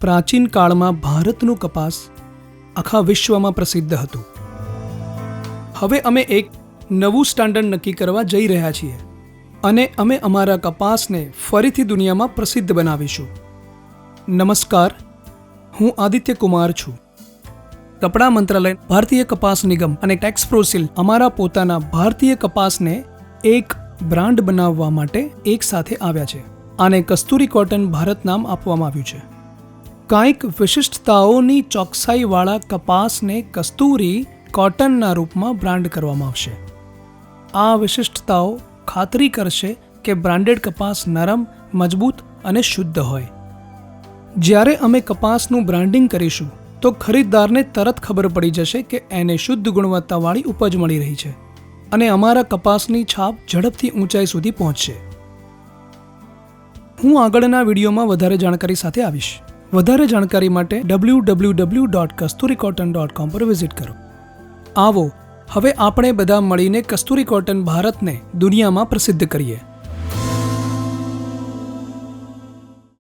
પ્રાચીન કાળમાં ભારતનું કપાસ આખા વિશ્વમાં પ્રસિદ્ધ હતું. હવે અમે એક નવું સ્ટાન્ડર્ડ નક્કી કરવા જઈ રહ્યા છીએ અને અમે અમારા કપાસને ફરીથી દુનિયામાં પ્રસિદ્ધ બનાવીશું. નમસ્કાર, હું આદિત્ય કુમાર છું. કપડા મંત્રાલય ભારતીય કપાસ નિગમ અને ટેક્સ પ્રોસિલ અમારા પોતાના ભારતીય કપાસને એક બ્રાન્ડ બનાવવા માટે એકસાથે આવ્યા છે. આને કસ્તુરી કોટન ભારત નામ આપવામાં આવ્યું છે. કાંઈક વિશિષ્ટતાઓની ચોકસાઈવાળા કપાસને કસ્તુરી કોટનના રૂપમાં બ્રાન્ડ કરવામાં આવશે. આ વિશિષ્ટતાઓ ખાતરી કરશે કે બ્રાન્ડેડ કપાસ નરમ, મજબૂત અને શુદ્ધ હોય. જ્યારે અમે કપાસનું બ્રાન્ડિંગ કરીશું, તો ખરીદદારને તરત ખબર પડી જશે કે એને શુદ્ધ ગુણવત્તાવાળી ઉપજ મળી રહી છે અને અમારા કપાસની છાપ ઝડપથી ઊંચાઈ સુધી પહોંચશે. હું આગળના વિડીયોમાં વધારે જાણકારી સાથે આવીશ. વધારે જાણકારી માટે W W W dot Kasturi cotton dot com પર વિઝિટ કરો. આવો, હવે આપણે બધા મળીને કસ્તુરી કોટન ભારતને દુનિયામાં પ્રસિદ્ધ કરીએ.